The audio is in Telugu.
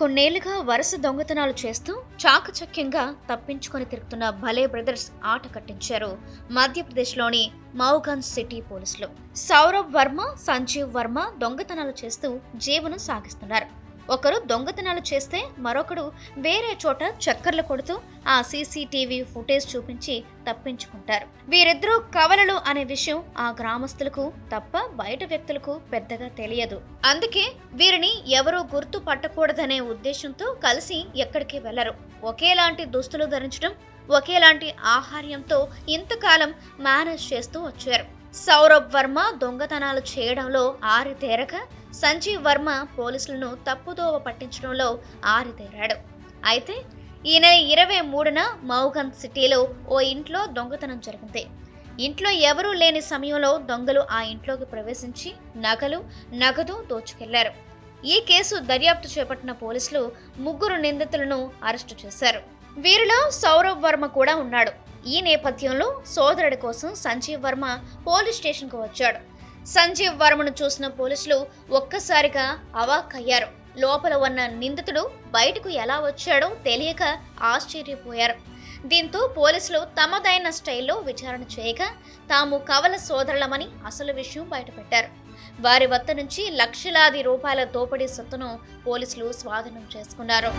కొన్నేళ్ళుగా వరుస దొంగతనాలు చేస్తూ చాకచక్యంగా తప్పించుకొని తిరుగుతున్న భలే బ్రదర్స్ ఆట కట్టించారు మధ్యప్రదేశ్లోని మౌగంజ్ సిటీ పోలీసులు. సౌరవ్ వర్మ సంజీవ్ వర్మ దొంగతనాలు చేస్తూ జీవనం సాగిస్తున్నారు. ఒకరు దొంగతనాలు చేస్తే మరొకడు వేరే చోట చక్కర్లు కొడుతూ ఆ సీసీటీవీ ఫుటేజ్ చూపించి తప్పించుకుంటారు. వీరిద్దరూ కవలలు అనే విషయం ఆ గ్రామస్తులకు తప్ప బయట వ్యక్తులకు పెద్దగా తెలియదు. అందుకే వీరిని ఎవరూ గుర్తు పట్టకూడదనే ఉద్దేశంతో కలిసి ఎక్కడికి వెళ్ళరు. ఒకేలాంటి దుస్తులు ధరించడం ఒకేలాంటి ఆహార్యంతో ఇంతకాలం మేనేజ్ చేస్తూ వచ్చారు. సౌరభ్ వర్మ దొంగతనాలు చేయడంలో ఆరితేరక సంజీవ్ వర్మ పోలీసులను తప్పుదోవ పట్టించడంలో ఆరితేరాడు. అయితే ఈ నెల ఇరవై మూడున మౌగన్ సిటీలో ఓ ఇంట్లో దొంగతనం జరిగింది. ఇంట్లో ఎవరూ లేని సమయంలో దొంగలు ఆ ఇంట్లోకి ప్రవేశించి నగలు నగదు దోచుకెళ్ళారు. ఈ కేసు దర్యాప్తు చేపట్టిన పోలీసులు ముగ్గురు నిందితులను అరెస్టు చేశారు. వీరిలో సౌరవ్ వర్మ కూడా ఉన్నాడు. ఈ నేపథ్యంలో సోదరుడి కోసం సంజీవ్ వర్మ పోలీస్ స్టేషన్కు వచ్చాడు. సంజీవ్ వర్మను చూసిన పోలీసులు ఒక్కసారిగా అవాక్కయ్యారు. లోపల ఉన్న నిందితుడు బయటకు ఎలా వచ్చాడో తెలియక ఆశ్చర్యపోయారు. దీంతో పోలీసులు తమదైన స్టైల్లో విచారణ చేయగా తాము కవల సోదరులమని అసలు విషయం బయటపెట్టారు. వారి వద్ద నుంచి లక్షలాది రూపాయల దోపిడీ సొత్తును పోలీసులు స్వాధీనం చేసుకున్నారు.